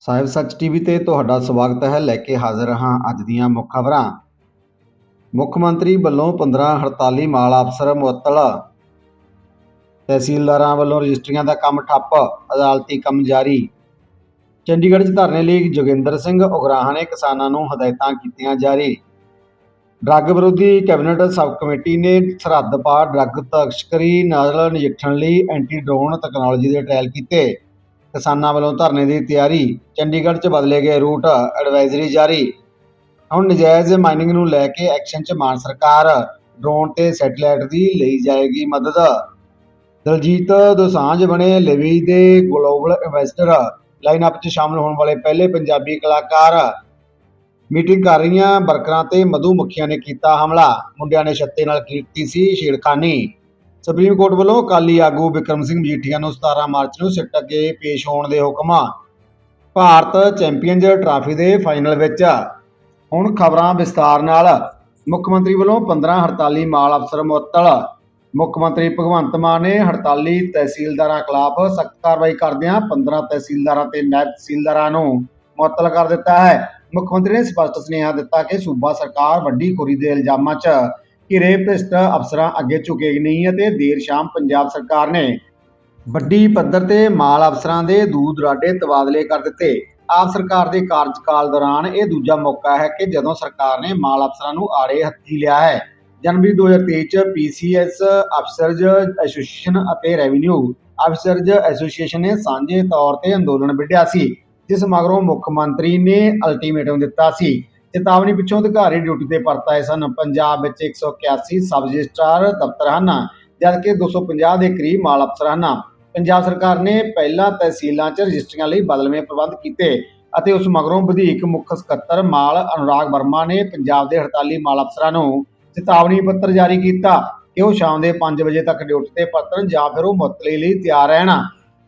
ਸਾਹਿਬ ਸੱਚ ਟੀਵੀ ਤੇ ਤੁਹਾਡਾ ਸਵਾਗਤ ਹੈ, ਲੈ ਕੇ ਹਾਜ਼ਰ ਹਾਂ ਅੱਜ ਦੀਆਂ ਮੁੱਖ ਖਬਰਾਂ। ਮੁੱਖ ਮੰਤਰੀ ਵੱਲੋਂ 15 ਹੜਤਾਲੀ ਮਾਲ ਅਫਸਰ ਮੁਅੱਤਲ। ਤਹਿਸੀਲਦਾਰਾਂ ਵੱਲੋਂ ਰਜਿਸਟਰੀਆਂ ਦਾ ਕੰਮ ਠੱਪ, ਅਦਾਲਤੀ ਕੰਮ ਜਾਰੀ। ਚੰਡੀਗੜ੍ਹ 'ਚ ਧਰਨੇ ਲਈ ਜੋਗਿੰਦਰ ਸਿੰਘ ਉਗਰਾਹਾਂ ਨੇ ਕਿਸਾਨਾਂ ਨੂੰ ਹਦਾਇਤਾਂ ਕੀਤੀਆਂ ਜਾਰੀ। ਡਰੱਗ ਵਿਰੋਧੀ ਕੈਬਨਿਟ ਸਬ ਕਮੇਟੀ ਨੇ ਸਰਹੱਦ ਪਾਰ ਡਰੱਗ ਤਸਕਰੀ ਨਾਲ ਨਜਿੱਠਣ ਲਈ ਐਂਟੀ ਡਰੋਨ ਤਕਨਾਲੋਜੀ ਦੇ ਟ੍ਰਾਇਲ ਕੀਤੇ। ਕਿਸਾਨਾਂ ਵੱਲੋਂ ਧਰਨੇ ਦੀ ਤਿਆਰੀ, ਚੰਡੀਗੜ੍ਹ 'ਚ ਬਦਲੇ ਗਏ ਰੂਟ ਐਡਵਾਈਜ਼ਰੀ ਜਾਰੀ। ਹੁਣ ਨਜਾਇਜ਼ ਮਾਈਨਿੰਗ ਨੂੰ ਲੈ ਕੇ ਐਕਸ਼ਨ 'ਚ ਮਾਨ ਸਰਕਾਰ ਡਰੋਨ ਤੇ ਸੈਟੇਲਾਈਟ ਦੀ ਲਈ ਜਾਏਗੀ ਮਦਦ। ਦਲਜੀਤ ਦੋਸਾਂਝ ਬਣੇ ਲਿਵੀ ਦੇ ਗਲੋਬਲ ਇਨਵੈਸਟਰ ਲਾਈਨਅਪ 'ਚ ਸ਼ਾਮਲ ਹੋਣ ਵਾਲੇ ਪਹਿਲੇ ਪੰਜਾਬੀ ਕਲਾਕਾਰ। ਮੀਟਿੰਗ ਕਰ ਰਹੀਆਂ ਵਰਕਰਾਂ ਤੇ ਮਧੂ ਮੱਖੀਆਂ ਨੇ ਕੀਤਾ ਹਮਲਾ। ਮੁੰਡਿਆਂ ਨੇ ਛੱਤੇ ਨਾਲ ਕੀਤੀ ਸੀ ਛੇੜਖਾਨੀ। ਸੁਪਰੀਮ ਕੋਰਟ ਵੱਲੋਂ ਅਕਾਲੀ ਆਗੂ ਵਿਕਰਮ ਸਿੰਘ ਮਜੀਠੀਆ ਨੂੰ 17 ਮਾਰਚ ਨੂੰ ਸਿੱਟ ਅੱਗੇ ਪੇਸ਼ ਹੋਣ ਦੇ ਹੁਕਮ ਭਾਰਤ ਚੈਂਪੀਅਨਜ਼ ਟਰਾਫੀ ਦੇ ਫਾਈਨਲ ਵਿੱਚ ਹੁਣ ਖਬਰਾਂ ਵਿਸਤਾਰ ਨਾਲ। ਮੁੱਖ ਮੰਤਰੀ ਵੱਲੋਂ 15 ਹੜਤਾਲੀ ਮਾਲ ਅਫਸਰ ਮੁਅੱਤਲ। ਮੁੱਖ ਮੰਤਰੀ ਭਗਵੰਤ ਮਾਨ ਨੇ ਹੜਤਾਲੀ ਤਹਿਸੀਲਦਾਰਾਂ ਖਿਲਾਫ ਸਖਤ ਕਾਰਵਾਈ ਕਰਦਿਆਂ 15 ਤਹਿਸੀਲਦਾਰਾਂ ਤੇ ਨਾਇਬ ਤਹਿਸੀਲਦਾਰਾਂ ਨੂੰ ਮੁਅੱਤਲ ਕਰ ਦਿੱਤਾ ਹੈ। ਮੁੱਖ ਮੰਤਰੀ ਨੇ ਸਪਸ਼ਟ ਸੁਨੇਹਾ ਦਿੱਤਾ ਕਿ ਸੂਬਾ ਸਰਕਾਰ ਵੱਡੀ ਖੋਰੀ ਦੇ ਇਲਜ਼ਾਮਾਂ 'ਚ ਘਿਰੇ ਭ੍ਰਿਸ਼ਟ ਅਫਸਰਾਂ ਅੱਗੇ ਝੁਕੇਗੀ ਨਹੀਂ ਅਤੇ ਦੇਰ ਸ਼ਾਮ ਪੰਜਾਬ ਸਰਕਾਰ ਨੇ ਵੱਡੀ ਪੱਧਰ ਤੇ ਮਾਲ ਅਫਸਰਾਂ ਦੇ ਦੂਰ ਦੁਰਾਡੇ ਤਬਾਦਲੇ ਕਰ ਦਿੱਤੇ। ਆਪ ਸਰਕਾਰ ਦੇ ਕਾਰਜਕਾਲ ਦੌਰਾਨ ਇਹ ਦੂਜਾ ਮੌਕਾ ਹੈ ਕਿ ਜਦੋਂ ਸਰਕਾਰ ਨੇ ਮਾਲ ਅਫਸਰਾਂ ਨੂੰ ਆੜੇ ਹੱਥੀ ਲਿਆ ਹੈ। ਜਨਵਰੀ 2023 ਚ ਪੀਸੀਐਸ ਅਫਸਰਜ਼ ਐਸੋਸੀਏਸ਼ਨ ਅਤੇ ਰੈਵਨਿਊ ਅਫਸਰਜ਼ ਐਸੋਸੀਏਸ਼ਨ ਨੇ ਸਾਂਝੇ ਤੌਰ ਤੇ ਅੰਦੋਲਨ ਵਿੱਢਿਆ ਸੀ, ਜਿਸ ਮਗਰੋਂ ਮੁੱਖ ਮੰਤਰੀ ਨੇ ਅਲਟੀਮੇਟਮ ਦਿੱਤਾ ਸੀ। ਚੇਤਾਵਨੀ ਪਿੱਛੋਂ ਅਧਿਕਾਰੀ ਡਿਊਟੀ ਤੇ ਪਰਤ ਆਏ ਸਨ। ਪੰਜਾਬ ਵਿੱਚ 181 ਸਬ ਰਜਿਸਟਰਾਰ ਦਫ਼ਤਰ ਹਨ, ਜਦਕਿ 250 ਦੇ ਕਰੀਬ ਮਾਲ ਅਫਸਰ ਹਨ। ਪੰਜਾਬ ਸਰਕਾਰ ਨੇ ਪਹਿਲਾਂ ਤਹਿਸੀਲਾਂ 'ਚ ਰਜਿਸਟਰੀਆਂ ਲਈ ਬਦਲਵੇਂ ਪ੍ਰਬੰਧ ਕੀਤੇ ਅਤੇ ਉਸ ਮਗਰੋਂ ਵਧੀਕ ਮੁੱਖ ਸਕੱਤਰ ਮਾਲ ਅਨੁਰਾਗ ਵਰਮਾ ਨੇ ਪੰਜਾਬ ਦੇ ਹੜਤਾਲੀ ਮਾਲ ਅਫਸਰਾਂ ਨੂੰ ਚੇਤਾਵਨੀ ਪੱਤਰ ਜਾਰੀ ਕੀਤਾ ਕਿ ਉਹ ਸ਼ਾਮ ਦੇ 5 ਵਜੇ ਤੱਕ ਡਿਊਟੀ ਤੇ ਪਰਤਣ ਜਾਂ ਫਿਰ ਉਹ ਮੁਅੱਤਲੀ ਲਈ ਤਿਆਰ ਰਹਿਣ।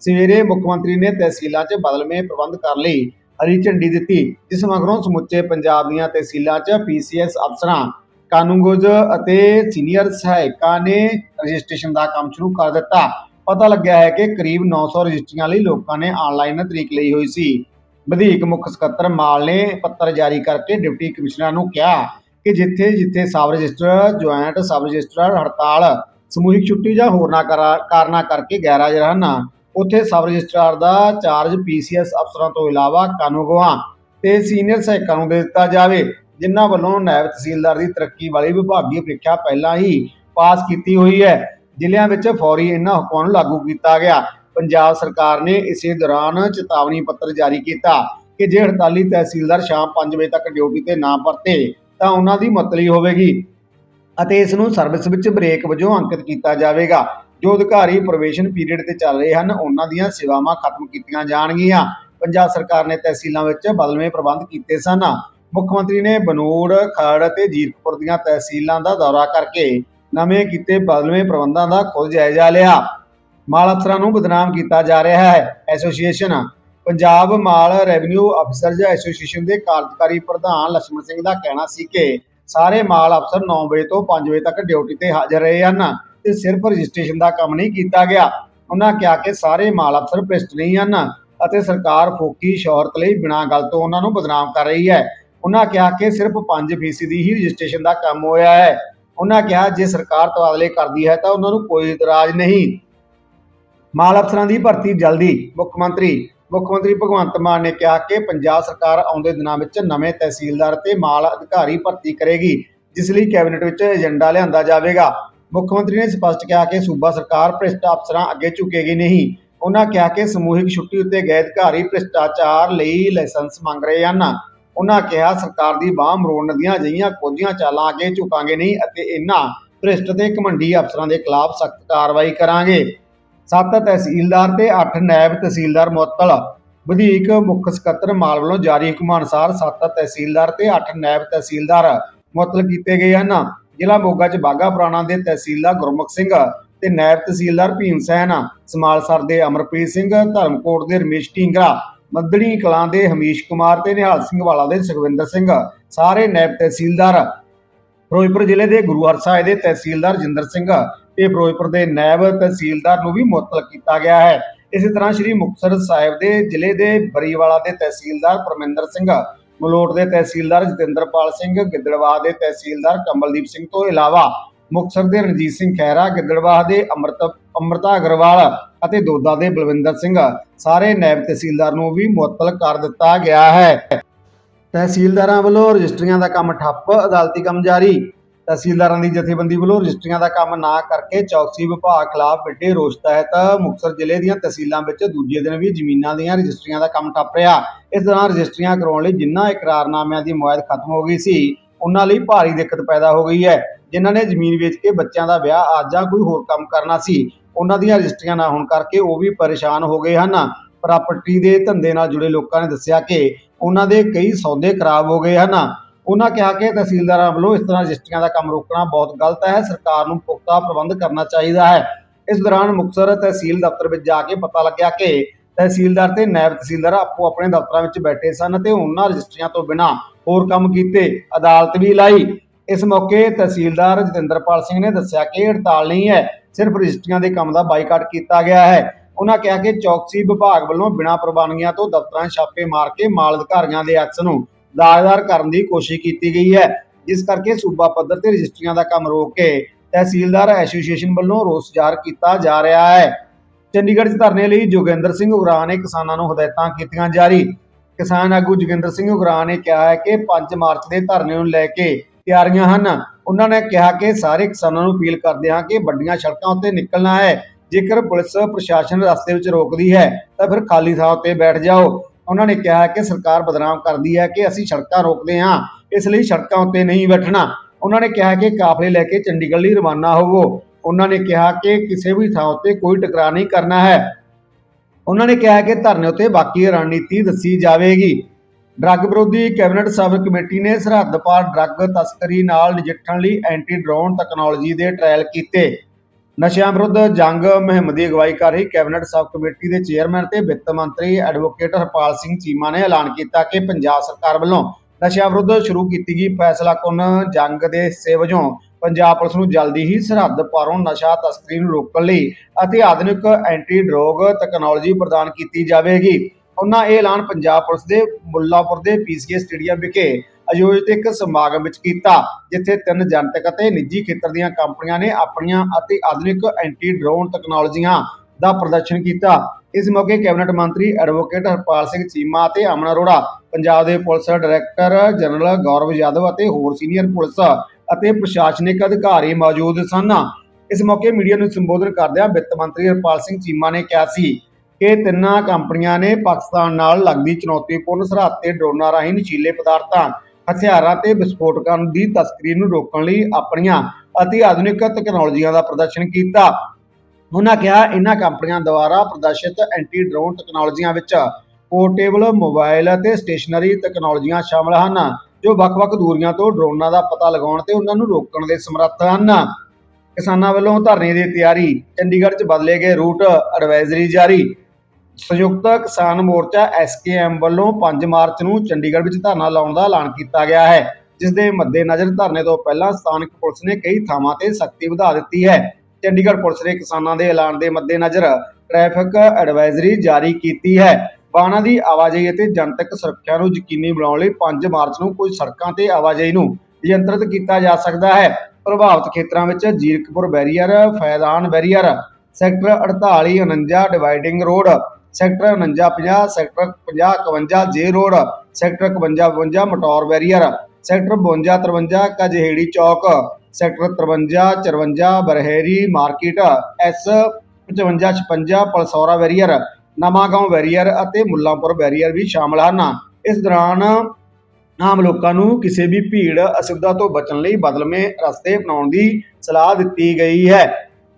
ਸਵੇਰੇ ਮੁੱਖ ਮੰਤਰੀ ਨੇ ਤਹਿਸੀਲਾਂ 'ਚ ਬਦਲਵੇਂ ਪ੍ਰਬੰਧ ਕਰਨ ਲਈ। ਹਰੀ ਝੰਡੀ ਦਿੱਤੀ, ਜਿਸ ਮਗਰੋਂ ਸਮੁੱਚੇ ਪੰਜਾਬ ਦੀਆਂ ਤਹਿਸੀਲਾਂ 'ਚ ਪੀਸੀਐਸ ਅਫਸਰਾਂ ਕਾਨੂੰਗੋਜ਼ ਅਤੇ ਸੀਨੀਅਰ ਸਹਾਇਕਾਂ ਨੇ ਰਜਿਸਟ੍ਰੇਸ਼ਨ ਦਾ ਕੰਮ ਸ਼ੁਰੂ ਕਰ ਦਿੱਤਾ। ਪਤਾ ਲੱਗਿਆ ਹੈ ਕਿ ਕਰੀਬ 900 ਰਜਿਸਟਰੀਆਂ ਲਈ ਲੋਕਾਂ ਨੇ ਆਨਲਾਈਨ ਤਰੀਕ ਲਈ ਹੋਈ ਸੀ। ਵਧੀਕ ਮੁੱਖ ਸਕੱਤਰ ਮਾਲ ਨੇ ਪੱਤਰ ਜਾਰੀ ਕਰਕੇ ਡਿਪਟੀ ਕਮਿਸ਼ਨਰਾਂ ਨੂੰ ਕਿਹਾ ਕਿ ਜਿੱਥੇ ਜਿੱਥੇ sub register, joint sub register ਹੜਤਾਲ, ਸਮੂਹਿਕ ਛੁੱਟੀ ਜਾਂ ਹੋਰਨਾਂ ਕਾਰਨਾਂ ਕਰਕੇ ਗੈਰ ਹਾਜ਼ਰ ਹਨ ਉੱਥੇ ਸਬ ਰਜਿਸਟਰਾਰ ਦਾ ਚਾਰਜ ਪੀਸੀਐਸ ਅਫਸਰਾਂ ਤੋਂ ਇਲਾਵਾ ਕਾਨੂੰਗੋਆਂ ਤੇ ਸੀਨੀਅਰ ਸਹਾਇਕਾਂ ਨੂੰ ਦੇ ਦਿੱਤਾ ਜਾਵੇ, ਜਿਨ੍ਹਾਂ ਵੱਲੋਂ ਨਾਇਬ ਤਹਿਸੀਲਦਾਰ ਦੀ ਤਰੱਕੀ ਵਾਲੀ ਵਿਭਾਗੀ ਪ੍ਰੀਖਿਆ ਪਹਿਲਾਂ ਹੀ ਪਾਸ ਕੀਤੀ ਹੋਈ ਹੈ। ਜ਼ਿਲ੍ਹਿਆਂ ਵਿੱਚ ਫੌਰੀ ਇਹਨਾਂ ਹੁਕਮਾਂ ਨੂੰ ਲਾਗੂ ਕੀਤਾ ਗਿਆ। ਪੰਜਾਬ ਸਰਕਾਰ ਨੇ ਇਸੇ ਦੌਰਾਨ ਚੇਤਾਵਨੀ ਪੱਤਰ ਜਾਰੀ ਕੀਤਾ ਕਿ ਜੇ ਹੜਤਾਲੀ ਤਹਿਸੀਲਦਾਰ ਸ਼ਾਮ 5 ਵਜੇ ਤੱਕ ਡਿਊਟੀ ਤੇ ਨਾ ਪਰਤੇ, ਤਾਂ ਉਹਨਾਂ ਦੀ ਮਤਲੀ ਹੋਵੇਗੀ ਅਤੇ ਇਸ ਨੂੰ ਸਰਵਿਸ ਵਿੱਚ ਬ੍ਰੇਕ ਵਜੋਂ ਅੰਕਿਤ ਕੀਤਾ ਜਾਵੇਗਾ। ਜੋ ਅਧਿਕਾਰੀ ਪ੍ਰੋਬੇਸ਼ਨ ਪੀਰੀਅਡ ਤੇ ਚੱਲ ਰਹੇ ਹਨ, ਉਹਨਾਂ ਦੀਆਂ ਸੇਵਾਵਾਂ ਖਤਮ ਕੀਤੀਆਂ ਜਾਣਗੀਆਂ। ਪੰਜਾਬ ਸਰਕਾਰ ਨੇ ਤਹਿਸੀਲਾਂ ਵਿੱਚ ਬਦਲਵੇਂ ਪ੍ਰਬੰਧ ਕੀਤੇ ਸਨ। ਮੁੱਖ ਮੰਤਰੀ ਨੇ ਬਨੂੜ, ਖਰੜ ਅਤੇ ਜੀਰਕਪੁਰ ਦੀਆਂ ਤਹਿਸੀਲਾਂ ਦਾ ਦੌਰਾ ਕਰਕੇ ਨਵੇਂ ਕੀਤੇ ਬਦਲਵੇਂ ਪ੍ਰਬੰਧਾਂ ਦਾ ਖੁਦ ਜਾਇਜ਼ਾ ਲਿਆ। ਮਾਲ ਅਫਸਰਾਂ ਨੂੰ ਬਦਨਾਮ ਕੀਤਾ ਜਾ ਰਿਹਾ ਹੈ। ਐਸੋਸੀਏਸ਼ਨ ਪੰਜਾਬ ਮਾਲ ਰੈਵਨਿਊ ਅਫਸਰ ਜਾਂ ਐਸੋਸੀਏਸ਼ਨ ਦੇ ਕਾਰਜਕਾਰੀ ਪ੍ਰਧਾਨ ਲక్ష్ਮਣ ਸਿੰਘ ਦਾ ਕਹਿਣਾ ਸੀ ਕਿ ਸਾਰੇ ਮਾਲ ਅਫਸਰ 9 ਵਜੇ ਤੋਂ 5 ਵਜੇ ਤੱਕ ਡਿਊਟੀ ਤੇ ਹਾਜ਼ਰ ਰਹੇ ਹਨ। ਤੇ ਸਿਰਫ ਰਜਿਸਟ੍ਰੇਸ਼ਨ ਦਾ ਕੰਮ ਨਹੀਂ ਕੀਤਾ ਗਿਆ। ਉਹਨਾਂ ਕਿਹਾ ਕਿ ਸਾਰੇ ਮਾਲ ਅਫਸਰ ਭ੍ਰਿਸ਼ਟ ਨਹੀਂ ਹਨ ਅਤੇ ਸਰਕਾਰ ਫੋਕੀ ਸ਼ੌਹਰਤ ਲਈ ਬਿਨਾਂ ਗੱਲ ਤੋਂ ਉਹਨਾਂ ਨੂੰ ਬਦਨਾਮ ਕਰ ਰਹੀ ਹੈ। ਉਹਨਾਂ ਕਿਹਾ ਕਿ ਸਿਰਫ 5% ਦੀ ਹੀ ਰਜਿਸਟ੍ਰੇਸ਼ਨ ਦਾ ਕੰਮ ਹੋਇਆ ਹੈ। ਉਹਨਾਂ ਕਿਹਾ, ਜੇ ਸਰਕਾਰ ਤਬਾਦਲੇ ਕਰਦੀ ਹੈ ਤਾਂ ਉਹਨਾਂ ਨੂੰ ਕੋਈ ਇਤਰਾਜ਼ ਨਹੀਂ। ਮਾਲ ਅਫਸਰਾਂ ਦੀ ਭਰਤੀ ਜਲਦੀ, ਮੁੱਖ ਮੰਤਰੀ ਮੁੱਖ ਮੰਤਰੀ ਭਗਵੰਤ ਮਾਨ ਨੇ ਕਿਹਾ ਕਿ ਪੰਜਾਬ ਸਰਕਾਰ ਆਉਂਦੇ ਦਿਨਾਂ ਵਿੱਚ ਨਵੇਂ ਤਹਿਸੀਲਦਾਰ ਤੇ ਮਾਲ ਅਧਿਕਾਰੀ ਭਰਤੀ ਕਰੇਗੀ, ਜਿਸ ਲਈ ਕੈਬਨਿਟ ਵਿੱਚ ਏਜੰਡਾ ਲਿਆਂਦਾ ਜਾਵੇਗਾ। ਮੁੱਖ ਮੰਤਰੀ ਨੇ ਸਪਸ਼ਟ ਕਿਹਾ ਕਿ ਸੂਬਾ ਸਰਕਾਰ ਭ੍ਰਿਸ਼ਟ ਅਫਸਰਾਂ ਅੱਗੇ ਝੁਕੇਗੀ ਨਹੀਂ। ਉਹਨਾਂ ਕਿਹਾ ਕਿ ਸਮੂਹਿਕ ਛੁੱਟੀ ਉੱਤੇ ਗਏ ਅਧਿਕਾਰੀ ਭ੍ਰਿਸ਼ਟਾਚਾਰ ਲਈ ਲਾਇਸੈਂਸ ਮੰਗ ਰਹੇ ਹਨ। ਉਹਨਾਂ ਕਿਹਾ, ਸਰਕਾਰ ਦੀ ਬਾਹ ਮਰੋੜਨ ਦੀਆਂ ਅਜਿਹੀਆਂ ਕੋਝੀਆਂ ਚਾਲਾਂ ਅੱਗੇ ਝੁਕਾਂਗੇ ਨਹੀਂ ਅਤੇ ਇਹਨਾਂ ਭ੍ਰਿਸ਼ਟ ਤੇ ਘਮੰਡੀ ਅਫਸਰਾਂ ਦੇ ਖਿਲਾਫ ਸਖਤ ਕਾਰਵਾਈ ਕਰਾਂਗੇ। ਸੱਤ ਤਹਿਸੀਲਦਾਰ ਤੇ 8 ਨਾਇਬ ਤਹਿਸੀਲਦਾਰ ਮੁਅੱਤਲ। ਵਧੀਕ ਮੁੱਖ ਸਕੱਤਰ ਮਾਲ ਵੱਲੋਂ ਜਾਰੀ ਹੁਕਮਾਂ ਅਨੁਸਾਰ ਸੱਤ ਤਹਿਸੀਲਦਾਰ ਤੇ 8 ਨਾਇਬ ਤਹਿਸੀਲਦਾਰ ਮੁਅੱਤਲ ਕੀਤੇ ਗਏ ਹਨ। ਜ਼ਿਲ੍ਹਾ ਮੋਗਾ 'ਚ ਬਾਗਾ ਪੁਰਾਣਾ ਦੇ ਤਹਿਸੀਲਦਾਰ ਗੁਰਮੁਖ ਸਿੰਘ ਤੇ ਨਾਇਬ ਤਹਿਸੀਲਦਾਰ ਭੀਮ ਸੈਨ ਸਮਾਲਸਰ ਦੇ ਅਮਰਪ੍ਰੀਤ ਸਿੰਘ, ਧਰਮਕੋਟ ਦੇ ਰਮੇਸ਼ ਢੀਂਗਰਾ, ਮੱਦੜੀ ਕਲਾਂ ਦੇ ਹਮੀਸ਼ ਕੁਮਾਰ ਤੇ ਨਿਹਾਲ ਸਿੰਘ ਵਾਲਾ ਦੇ ਸੁਖਵਿੰਦਰ ਸਿੰਘ, ਸਾਰੇ ਨਾਇਬ ਤਹਿਸੀਲਦਾਰ। ਫਿਰੋਜ਼ਪੁਰ ਜ਼ਿਲ੍ਹੇ ਦੇ ਗੁਰੂ ਹਰਸਾਏ ਦੇ ਤਹਿਸੀਲਦਾਰ ਜਿੰਦਰ ਸਿੰਘ ਤੇ ਫਿਰੋਜ਼ਪੁਰ ਦੇ ਨਾਇਬ ਤਹਿਸੀਲਦਾਰ ਨੂੰ ਵੀ ਮੁਅੱਤਲ ਕੀਤਾ ਗਿਆ ਹੈ। ਇਸੇ ਤਰ੍ਹਾਂ ਸ੍ਰੀ ਮੁਕਤਸਰ ਸਾਹਿਬ ਦੇ ਜ਼ਿਲ੍ਹੇ ਦੇ ਬਰੀਵਾਲਾ ਦੇ ਤਹਿਸੀਲਦਾਰ ਪਰਮਿੰਦਰ ਸਿੰਘ ਮਲੋਟ ਦੇ ਤਹਿਸੀਲਦਾਰ ਜਤਿੰਦਰਪਾਲ ਸਿੰਘ, ਗਿੱਦੜਵਾਹ ਦੇ ਤਹਿਸੀਲਦਾਰ ਕਮਲਦੀਪ ਸਿੰਘ ਤੋਂ ਇਲਾਵਾ ਮੁਕਤਸਰ ਦੇ ਰਣਜੀਤ ਸਿੰਘ ਖਹਿਰਾ, ਗਿੱਦੜਵਾਹ ਦੇ ਅੰਮ੍ਰਿਤ, ਅੰਮ੍ਰਿਤਾ ਅਗਰਵਾਲ ਅਤੇ ਦੋਦਾ ਦੇ ਬਲਵਿੰਦਰ ਸਿੰਘ, ਸਾਰੇ ਨਾਇਬ ਤਹਿਸੀਲਦਾਰ ਨੂੰ ਵੀ ਮੁਅੱਤਲ ਕਰ ਦਿੱਤਾ ਗਿਆ ਹੈ। ਤਹਿਸੀਲਦਾਰਾਂ ਵੱਲੋਂ ਰਜਿਸਟਰੀਆਂ ਦਾ ਕੰਮ ਠੱਪ, ਅਦਾਲਤੀ ਕੰਮ ਜਾਰੀ। ਤਹਿਸੀਲਦਾਰਾਂ ਦੀ ਜਥੇਬੰਦੀ ਵੱਲੋਂ ਰਜਿਸਟਰੀਆਂ ਦਾ ਕੰਮ ਨਾ ਕਰਕੇ ਚੌਕਸੀ ਵਿਭਾਗ ਖਿਲਾਫ ਵੱਡੇ ਰੋਸ ਤਹਿਤ ਮੁਕਤਸਰ ਜ਼ਿਲ੍ਹੇ ਦੀਆਂ ਤਹਿਸੀਲਾਂ ਵਿੱਚ ਦੂਜੇ ਦਿਨ ਵੀ ਜ਼ਮੀਨਾਂ ਦੀਆਂ ਰਜਿਸਟਰੀਆਂ ਦਾ ਕੰਮ ਟੱਪ ਰਿਹਾ। ਇਸ ਦੌਰਾਨ ਰਜਿਸਟਰੀਆਂ ਕਰਾਉਣ ਲਈ ਜਿਨ੍ਹਾਂ ਇਕਰਾਰਨਾਮਿਆਂ ਦੀ ਮੁਆਦ ਖਤਮ ਹੋ ਗਈ ਸੀ, ਉਹਨਾਂ ਲਈ ਭਾਰੀ ਦਿੱਕਤ ਪੈਦਾ ਹੋ ਗਈ ਹੈ। ਜਿਨ੍ਹਾਂ ਨੇ ਜ਼ਮੀਨ ਵੇਚ ਕੇ ਬੱਚਿਆਂ ਦਾ ਵਿਆਹ ਅੱਜ ਜਾਂ ਕੋਈ ਹੋਰ ਕੰਮ ਕਰਨਾ ਸੀ, ਉਹਨਾਂ ਦੀਆਂ ਰਜਿਸਟਰੀਆਂ ਨਾ ਹੋਣ ਕਰਕੇ ਉਹ ਵੀ ਪਰੇਸ਼ਾਨ ਹੋ ਗਏ ਹਨ। ਪ੍ਰਾਪਰਟੀ ਦੇ ਧੰਦੇ ਨਾਲ ਜੁੜੇ ਲੋਕਾਂ ਨੇ ਦੱਸਿਆ ਕਿ ਉਹਨਾਂ ਦੇ ਕਈ ਸੌਦੇ ਖਰਾਬ ਹੋ ਗਏ ਹਨ। ਉਹਨਾਂ ਕਿਹਾ ਕਿ ਤਹਿਸੀਲਦਾਰਾਂ ਵੱਲੋਂ ਇਸ ਤਰ੍ਹਾਂ ਰਜਿਸਟਰੀਆਂ ਦਾ ਕੰਮ ਰੋਕਣਾ ਬਹੁਤ ਗਲਤ ਹੈ। ਸਰਕਾਰ ਨੂੰ ਪੁਖਤਾ ਪ੍ਰਬੰਧ ਕਰਨਾ ਚਾਹੀਦਾ ਹੈ। ਇਸ ਦੌਰਾਨ ਮੁਕਤਸਰ ਤਹਿਸੀਲ ਦਫ਼ਤਰ ਵਿੱਚ ਜਾ ਕੇ ਪਤਾ ਲੱਗਿਆ ਕਿ ਤਹਿਸੀਲਦਾਰ ਤੇ ਨਾਇਬ ਤਹਿਸੀਲਦਾਰ ਆਪੋ ਆਪਣੇ ਦਫ਼ਤਰਾਂ ਵਿੱਚ ਬੈਠੇ ਸਨ ਤੇ ਉਹਨਾਂ ਰਜਿਸਟਰੀਆਂ ਤੋਂ ਬਿਨਾਂ ਹੋਰ ਕੰਮ ਕੀਤੇ। ਅਦਾਲਤ ਵੀ ਲਾਈ। ਇਸ ਮੌਕੇ ਤਹਿਸੀਲਦਾਰ ਜਤਿੰਦਰਪਾਲ ਸਿੰਘ ਨੇ ਦੱਸਿਆ ਕਿ ਹੜਤਾਲ ਨਹੀਂ ਹੈ, ਸਿਰਫ ਰਜਿਸਟਰੀਆਂ ਦੇ ਕੰਮ ਦਾ ਬਾਈਕਾਟ ਕੀਤਾ ਗਿਆ ਹੈ। ਉਹਨਾਂ ਕਿਹਾ ਕਿ ਚੌਕਸੀ ਵਿਭਾਗ ਵੱਲੋਂ ਬਿਨਾਂ ਪ੍ਰਵਾਨਗੀਆਂ ਤੋਂ ਦਫ਼ਤਰਾਂ ਛਾਪੇ ਮਾਰ ਕੇ ਮਾਲ ਅਧਿਕਾਰੀਆਂ ਦੇ ਐਕਸ ਨੂੰ ਦਾਅਵੇਦਾਰ ਕਰਨ ਦੀ ਕੋਸ਼ਿਸ਼ ਕੀਤੀ ਗਈ ਹੈ। ਜਿਸ ਕਰਕੇ ਸੂਬਾ ਪੱਧਰ ਤੇ ਰਜਿਸਟਰੀਆਂ ਦਾ ਕੰਮ ਰੋਕ ਕੇ ਤਹਿਸੀਲਦਾਰ ਐਸੋਸੀਏਸ਼ਨ ਵੱਲੋਂ ਰੋਸ ਜ਼ਾਹਰ ਕੀਤਾ ਜਾ ਰਿਹਾ ਹੈ। ਚੰਡੀਗੜ੍ਹ 'ਚ ਧਰਨੇ ਲਈ ਜੋਗਿੰਦਰ ਸਿੰਘ ਉਗਰਾ ਨੇ ਕਿਸਾਨਾਂ ਨੂੰ ਹਦਾਇਤਾਂ ਕੀਤੀਆਂ ਜਾਰੀ। ਕਿਸਾਨ ਆਗੂ ਜੋਗਿੰਦਰ ਸਿੰਘ ਉਗਰਾਹ ਨੇ ਕਿਹਾ ਹੈ ਕਿ 5 ਮਾਰਚ ਦੇ ਧਰਨੇ ਨੂੰ ਲੈ ਕੇ ਤਿਆਰੀਆਂ ਹਨ। ਉਹਨਾਂ ਨੇ ਕਿਹਾ ਕਿ ਸਾਰੇ ਕਿਸਾਨਾਂ ਨੂੰ ਅਪੀਲ ਕਰਦੇ ਹਾਂ ਕਿ ਵੱਡੀਆਂ ਸੜਕਾਂ ਉੱਤੇ ਨਿਕਲਣਾ ਹੈ। ਜੇਕਰ ਪੁਲਿਸ ਪ੍ਰਸ਼ਾਸਨ ਰਸਤੇ ਵਿੱਚ ਰੋਕਦੀ ਹੈ ਤਾਂ ਫਿਰ ਖਾਲੀ ਥਾਂ ਉੱਤੇ ਬੈਠ ਜਾਓ। ਉਹਨਾਂ ਨੇ ਕਿਹਾ ਕਿ ਸਰਕਾਰ ਬਦਨਾਮ ਕਰਦੀ ਹੈ ਕਿ ਅਸੀਂ ਸੜਕਾਂ ਰੋਕਦੇ ਹਾਂ, ਇਸ ਲਈ ਸੜਕਾਂ ਉੱਤੇ ਨਹੀਂ ਬੈਠਣਾ। ਉਹਨਾਂ ਨੇ ਕਿਹਾ ਕਿ ਕਾਫਲੇ ਲੈ ਕੇ ਚੰਡੀਗੜ੍ਹ ਲਈ ਰਵਾਨਾ ਹੋਵੋ। ਉਹਨਾਂ ਨੇ ਕਿਹਾ ਕਿ ਕਿਸੇ ਵੀ ਥਾਂ ਉੱਤੇ ਕੋਈ ਟਕਰਾਅ ਨਹੀਂ ਕਰਨਾ ਹੈ। ਉਹਨਾਂ ਨੇ ਕਿਹਾ ਕਿ ਧਰਨੇ ਉੱਤੇ ਬਾਕੀ ਰਣਨੀਤੀ ਦੱਸੀ ਜਾਵੇਗੀ। ਡਰੱਗ ਵਿਰੋਧੀ ਕੈਬਨਿਟ ਸਬ ਕਮੇਟੀ ਨੇ ਸਰਹੱਦ ਪਾਰ ਡਰੱਗ ਤਸਕਰੀ ਨਾਲ ਨਜਿੱਠਣ ਲਈ ਐਂਟੀ ਡਰੋਨ ਟੈਕਨੋਲੋਜੀ ਦੇ ਟ੍ਰਾਇਲ ਕੀਤੇ। ਨਸ਼ਿਆਂ ਵਿਰੁੱਧ ਜੰਗ ਮੁਹਿੰਮ ਦੀ ਅਗਵਾਈ ਕਰ ਰਹੀ ਕੈਬਨਿਟ ਸਬ ਕਮੇਟੀ ਦੇ ਚੇਅਰਮੈਨ ਤੇ ਵਿੱਤ ਮੰਤਰੀ ਐਡਵੋਕੇਟ ਹਰਪਾਲ ਸਿੰਘ ਚੀਮਾ ਨੇ ਐਲਾਨ ਕੀਤਾ ਕਿ ਪੰਜਾਬ ਸਰਕਾਰ ਵੱਲੋਂ ਨਸ਼ਿਆਂ ਵਿਰੁੱਧ ਸ਼ੁਰੂ ਕੀਤੀ ਗਈ ਫੈਸਲਾਕੁੰਨ ਜੰਗ ਦੇ ਹਿੱਸੇ ਵਜੋਂ ਪੰਜਾਬ ਪੁਲਿਸ ਨੂੰ ਜਲਦੀ ਹੀ ਸਰਹੱਦ ਪਾਰੋਂ ਨਸ਼ਾ ਤਸਕਰੀ ਨੂੰ ਰੋਕਣ ਲਈ ਅਤੇ ਆਧੁਨਿਕ ਐਂਟੀ ਡਰੋਗ ਟੈਕਨੋਲੋਜੀ ਪ੍ਰਦਾਨ ਕੀਤੀ ਜਾਵੇਗੀ। ਉਹਨਾਂ ਇਹ ਐਲਾਨ ਪੰਜਾਬ ਪੁਲਿਸ ਦੇ ਮੁੱਲਾਪੁਰ ਦੇ ਪੀਸੀਏ ਸਟੇਡੀਅਮ ਵਿਖੇ ਆਯੋਜਿਤ ਇੱਕ ਸਮਾਗਮ ਵਿੱਚ ਕੀਤਾ, ਜਿੱਥੇ ਤਿੰਨ ਜਨਤਕ ਅਤੇ ਨਿੱਜੀ ਖੇਤਰ ਦੀਆਂ ਕੰਪਨੀਆਂ ਨੇ ਆਪਣੀਆਂ ਅਤੇ ਆਧੁਨਿਕ ਐਂਟੀ ਡਰੋਨ ਟੈਕਨੋਲੋਜੀਆਂ ਦਾ ਪ੍ਰਦਰਸ਼ਨ ਕੀਤਾ। ਇਸ ਮੌਕੇ ਕੈਬਨਿਟ ਮੰਤਰੀ ਐਡਵੋਕੇਟ ਹਰਪਾਲ ਸਿੰਘ ਚੀਮਾ ਅਤੇ ਅਮਨ ਅਰੋੜਾ, ਪੰਜਾਬ ਦੇ police director general Gaurav Yadav ਅਤੇ ਹੋਰ ਸੀਨੀਅਰ ਪੁਲਿਸ ਅਤੇ ਪ੍ਰਸ਼ਾਸਨਿਕ ਅਧਿਕਾਰੀ ਮੌਜੂਦ ਸਨ। ਇਸ ਮੌਕੇ ਮੀਡੀਆ ਨੂੰ ਸੰਬੋਧਨ ਕਰਦਿਆਂ ਵਿੱਤ ਮੰਤਰੀ ਹਰਪਾਲ ਸਿੰਘ ਚੀਮਾ ਨੇ ਕਿਹਾ ਸੀ ਕਿ ਤਿੰਨਾਂ ਕੰਪਨੀਆਂ ਨੇ ਪਾਕਿਸਤਾਨ ਨਾਲ ਲੱਗਦੀ ਚੁਣੌਤੀਪੂਰਨ ਸਰਹੱਦ ਤੇ ਡਰੋਨਾਂ ਰਾਹੀਂ ਨਸ਼ੀਲੇ ਪਦਾਰਥਾਂ ਹਥਿਆਰਾਂ ਤੇ ਵਿਸਫੋਟਕਾਂ ਦੀ ਤਸਕਰੀ ਨੂੰ ਰੋਕਣ ਲਈ ਆਪਣੀਆਂ ਅਤੀ ਆਧੁਨਿਕ ਤਕਨਾਲੋਜੀਆਂ ਦਾ ਪ੍ਰਦਰਸ਼ਨ ਕੀਤਾ। ਉਹਨਾਂ ਕਿਹਾ ਇਹਨਾਂ ਕੰਪਨੀਆਂ ਦੁਆਰਾ ਪ੍ਰਦਰਸ਼ਿਤ ਐਂਟੀ ਡਰੋਨ ਟੈਕਨੋਲੋਜੀਆਂ ਵਿੱਚ ਪੋਰਟੇਬਲ ਮੋਬਾਈਲ ਅਤੇ ਸਟੇਸ਼ਨਰੀ ਟੈਕਨੋਲੋਜੀਆਂ ਸ਼ਾਮਲ ਹਨ, ਜੋ ਵੱਖ-ਵੱਖ ਦੂਰੀਆਂ ਤੋਂ ਡਰੋਨਾਂ ਦਾ ਪਤਾ ਲਗਾਉਣ ਤੇ ਉਹਨਾਂ ਨੂੰ ਰੋਕਣ ਦੇ ਸਮਰੱਥ ਹਨ। ਕਿਸਾਨਾਂ ਵੱਲੋਂ ਧਰਨੇ ਦੀ ਤਿਆਰੀ, ਚੰਡੀਗੜ੍ਹ 'ਚ ਬਦਲੇ ਗਏ ਰੂਟ ਐਡਵਾਈਜ਼ਰੀ ਜਾਰੀ। ਸੰਯੁਕਤ ਕਿਸਾਨ ਮੋਰਚਾ ਐਸਕੇਐਮ ਵੱਲੋਂ 5 ਮਾਰਚ ਨੂੰ ਚੰਡੀਗੜ੍ਹ ਵਿੱਚ ਧਰਨਾ ਲਾਉਣ ਦਾ ਐਲਾਨ ਕੀਤਾ ਗਿਆ ਹੈ ਜਿਸ ਦੇ ਮੱਦੇਨਜ਼ਰ ਧਰਨੇ ਤੋਂ ਪਹਿਲਾਂ ਸਥਾਨਕ ਪੁਲਿਸ ਨੇ ਕਈ ਥਾਵਾਂ ਤੇ ਸਖਤੀ ਵਧਾ ਦਿੱਤੀ ਹੈ। ਚੰਡੀਗੜ੍ਹ ਪੁਲਿਸ ਨੇ ਕਿਸਾਨਾਂ ਦੇ ਐਲਾਨ ਦੇ ਮੱਦੇਨਜ਼ਰ ਟ੍ਰੈਫਿਕ ਐਡਵਾਈਜ਼ਰੀ ਜਾਰੀ ਕੀਤੀ ਹੈ। ਵਾਹਨਾਂ ਦੀ ਆਵਾਜਾਈ ਅਤੇ ਜਨਤਕ ਸੁਰੱਖਿਆ ਨੂੰ ਯਕੀਨੀ ਬਣਾਉਣ ਲਈ 5 ਮਾਰਚ ਨੂੰ ਕੁਝ ਸੜਕਾਂ ਤੇ ਆਵਾਜਾਈ ਨੂੰ ਨਿਯੰਤਰਿਤ ਕੀਤਾ ਜਾ ਸਕਦਾ ਹੈ। ਪ੍ਰਭਾਵਿਤ ਖੇਤਰਾਂ ਵਿੱਚ Zirakpur barrier, Faizan barrier, sector 48 49 dividing road sector 49 50 sector 50 51 J road, sector 51 52 Mataur barrier, sector 52 53 Kajheri chowk, sector 53 54 Barheri market, S 55 56 Palsora barrier Nayagaon barrier ਅਤੇ ਮੁੱਲਾਂਪੁਰ ਬੈਰੀਅਰ ਵੀ ਸ਼ਾਮਲ ਹਨ। ਇਸ ਦੌਰਾਨ ਆਮ ਲੋਕਾਂ ਨੂੰ ਕਿਸੇ ਵੀ ਭੀੜ ਅਸੁਵਿਧਾ ਤੋਂ ਬਚਣ ਲਈ ਬਦਲਵੇਂ ਰਸਤੇ ਅਪਣਾਉਣ ਦੀ ਸਲਾਹ ਦਿੱਤੀ ਗਈ ਹੈ।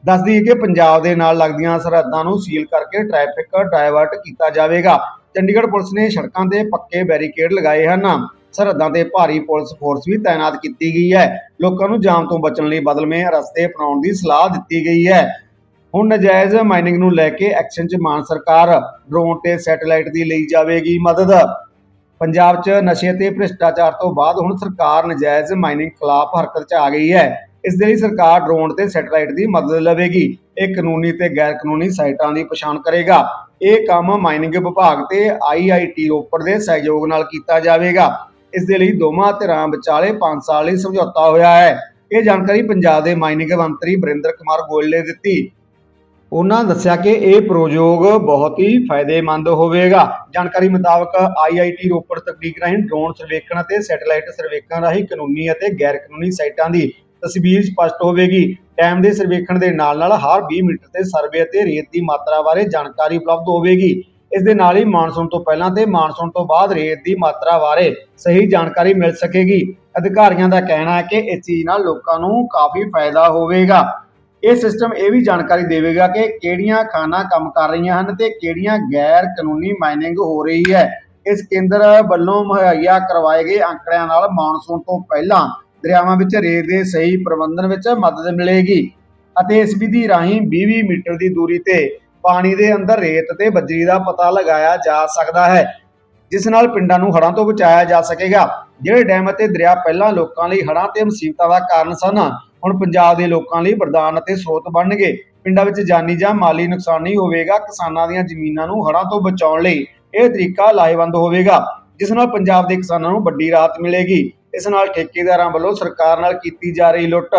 ਦੱਸਦੀ ਹੈ ਕਿ ਪੰਜਾਬ ਦੇ ਨਾਲ ਲੱਗਦੀਆਂ ਸਰਹੱਦਾਂ ਨੂੰ ਸੀਲ ਕਰਕੇ ਟ੍ਰੈਫਿਕ ਡਾਇਵਰਟ ਕੀਤਾ ਜਾਵੇਗਾ। ਚੰਡੀਗੜ੍ਹ ਪੁਲਿਸ ਨੇ ਸੜਕਾਂ ਤੇ ਪੱਕੇ ਬੈਰੀਕੇਡ ਲਗਾਏ ਹਨ। ਸਰਹੱਦਾਂ ਤੇ ਭਾਰੀ ਪੁਲਿਸ ਫੋਰਸ ਵੀ ਤਾਇਨਾਤ ਕੀਤੀ ਗਈ ਹੈ। ਲੋਕਾਂ ਨੂੰ ਜਾਮ ਤੋਂ ਬਚਣ ਲਈ ਬਦਲਵੇਂ ਰਸਤੇ ਅਪਣਾਉਣ ਦੀ ਸਲਾਹ ਦਿੱਤੀ ਗਈ ਹੈ। ਹੁਣ ਨਜਾਇਜ਼ ਮਾਈਨਿੰਗ ਨੂੰ ਲੈ ਕੇ ਐਕਸ਼ਨ 'ਚ ਮਾਨ ਸਰਕਾਰ ਡਰੋਨ ਤੇ ਸੈਟੇਲਾਈਟ ਦੀ ਲਈ ਜਾਵੇਗੀ ਮਦਦ। ਪੰਜਾਬ 'ਚ ਨਸ਼ੇ ਤੇ ਭ੍ਰਿਸ਼ਟਾਚਾਰ ਤੋਂ ਬਾਅਦ ਹੁਣ ਸਰਕਾਰ ਨਜਾਇਜ਼ ਮਾਈਨਿੰਗ ਖਿਲਾਫ ਹਰਕਤ 'ਚ ਆ ਗਈ ਹੈ। ਇਸ ਦੇ ਲਈ ਸਰਕਾਰ ਡਰੋਨ ਤੇ ਸੈਟੇਲਾਈਟ ਦੀ ਮਦਦ ਲਵੇਗੀ। ਇਹ ਕਾਨੂੰਨੀ ਤੇ ਗੈਰ ਕਾਨੂੰਨੀ ਸਾਈਟਾਂ ਦੀ ਪਛਾਣ ਕਰੇਗਾ। ਇਹ ਕੰਮ ਮਾਈਨਿੰਗ ਵਿਭਾਗ ਤੇ ਆਈਆਈਟੀ ਰੋਪੜ ਦੇ ਸਹਿਯੋਗ ਨਾਲ ਕੀਤਾ ਜਾਵੇਗਾ। ਇਸ ਦੇ ਲਈ ਦੋਵਾਂ ਧਿਰਾਂ ਵਿਚਾਲੇ 5 ਸਾਲ ਲਈ ਸਮਝੌਤਾ ਹੋਇਆ ਹੈ। ਇਹ ਜਾਣਕਾਰੀ ਪੰਜਾਬ ਦੇ ਮਾਈਨਿੰਗ ਮੰਤਰੀ ਬਰਿੰਦਰ ਕੁਮਾਰ ਗੋਇਲ ਨੇ ਦਿੱਤੀ। ਉਹਨਾਂ ਦੱਸਿਆ ਕਿ ਇਹ ਪ੍ਰਯੋਗ ਬਹੁਤ ਹੀ ਫਾਇਦੇਮੰਦ ਹੋਵੇਗਾ। ਜਾਣਕਾਰੀ ਮੁਤਾਬਕ ਆਈਆਈਟੀ ਰੋਪੜ ਤਕਨੀਕ ਰਾਹੀਂ ਡਰੋਨ ਸਰਵੇਖਣ ਅਤੇ ਸੈਟੇਲਾਈਟ ਸਰਵੇਖਣ ਰਾਹੀਂ ਕਾਨੂੰਨੀ ਅਤੇ ਗੈਰ ਕਾਨੂੰਨੀ ਸਾਈਟਾਂ ਦੀ ਤਸਵੀਰ ਸਪਸ਼ਟ ਹੋਵੇਗੀ ਟਾਈਮ ਦੇ ਸਰਵੇਖਣ ਦੇ ਨਾਲ ਨਾਲ ਹਰ 20 ਮੀਟਰ ਤੇ ਸਰਵੇ ਅਤੇ ਰੇਤ ਦੀ ਮਾਤਰਾ ਬਾਰੇ ਜਾਣਕਾਰੀ ਉਪਲਬਧ ਹੋਵੇਗੀ। ਇਸ ਦੇ ਨਾਲ ਹੀ ਮਾਨਸੂਨ ਤੋਂ ਪਹਿਲਾਂ ਤੇ ਮਾਨਸੂਨ ਤੋਂ ਬਾਅਦ ਰੇਤ ਦੀ ਮਾਤਰਾ ਬਾਰੇ ਸਹੀ ਜਾਣਕਾਰੀ ਮਿਲ ਸਕੇਗੀ। ਅਧਿਕਾਰੀਆਂ ਦਾ ਕਹਿਣਾ ਹੈ ਕਿ ਇਸ ਚੀਜ਼ ਨਾਲ ਲੋਕਾਂ ਨੂੰ ਕਾਫੀ ਫਾਇਦਾ ਹੋਵੇਗਾ। ਇਹ ਸਿਸਟਮ ਇਹ ਵੀ ਜਾਣਕਾਰੀ ਦੇਵੇਗਾ ਕਿ ਕਿਹੜੀਆਂ ਖਾਨਾਂ ਕੰਮ ਕਰ ਰਹੀਆਂ ਹਨ ਤੇ ਕਿਹੜੀਆਂ ਗੈਰ ਕਾਨੂੰਨੀ ਮਾਈਨਿੰਗ ਹੋ ਰਹੀ ਹੈ। ਇਸ ਕੇਂਦਰ ਵੱਲੋਂ ਮੁਹੱਈਆ ਕਰਵਾਏ ਗਏ ਅੰਕੜਿਆਂ ਨਾਲ ਮਾਨਸੂਨ ਤੋਂ ਪਹਿਲਾਂ ਦਰਿਆਵਾਂ ਵਿੱਚ ਰੇਤ ਦੇ ਸਹੀ ਪ੍ਰਬੰਧਨ ਵਿੱਚ ਮਦਦ ਮਿਲੇਗੀ ਅਤੇ ਇਸ ਵਿਧੀ ਰਾਹੀਂ 20-20 ਮੀਟਰ ਦੀ ਦੂਰੀ ਤੇ ਪਾਣੀ ਦੇ ਅੰਦਰ ਰੇਤ ਤੇ ਬਜਰੀ ਦਾ ਪਤਾ ਲਗਾਇਆ ਜਾ ਸਕਦਾ ਹੈ, ਜਿਸ ਨਾਲ ਪਿੰਡਾਂ ਨੂੰ ਹੜ੍ਹਾਂ ਤੋਂ ਬਚਾਇਆ ਜਾ ਸਕੇਗਾ। ਜਿਹੜੇ ਡੈਮ ਅਤੇ ਦਰਿਆ ਪਹਿਲਾਂ ਲੋਕਾਂ ਲਈ ਹੜ੍ਹਾਂ ਤੇ ਮੁਸੀਬਤਾਂ ਦਾ ਕਾਰਨ ਸਨ, ਹੁਣ ਪੰਜਾਬ ਦੇ ਲੋਕਾਂ ਲਈ ਵਰਦਾਨ ਅਤੇ ਸਰੋਤ ਬਣਨਗੇ। ਪਿੰਡਾਂ ਵਿੱਚ ਜਾਨੀ ਜਾਂ ਮਾਲੀ ਨੁਕਸਾਨ ਨਹੀਂ ਹੋਵੇਗਾ, ਕਿਸਾਨਾਂ ਦੀਆਂ ਜ਼ਮੀਨਾਂ ਨੂੰ ਹੜ੍ਹਾਂ ਤੋਂ ਬਚਾਉਣ ਲਈ ਇਹ ਤਰੀਕਾ ਲਾਹੇਵੰਦ ਹੋਵੇਗਾ, ਜਿਸ ਨਾਲ ਪੰਜਾਬ ਦੇ ਕਿਸਾਨਾਂ ਨੂੰ ਵੱਡੀ ਰਾਹਤ ਮਿਲੇਗੀ। ਇਸ ਨਾਲ ਠੇਕੇਦਾਰਾਂ ਵੱਲੋਂ ਸਰਕਾਰ ਨਾਲ ਕੀਤੀ ਜਾ ਰਹੀ ਲੁੱਟ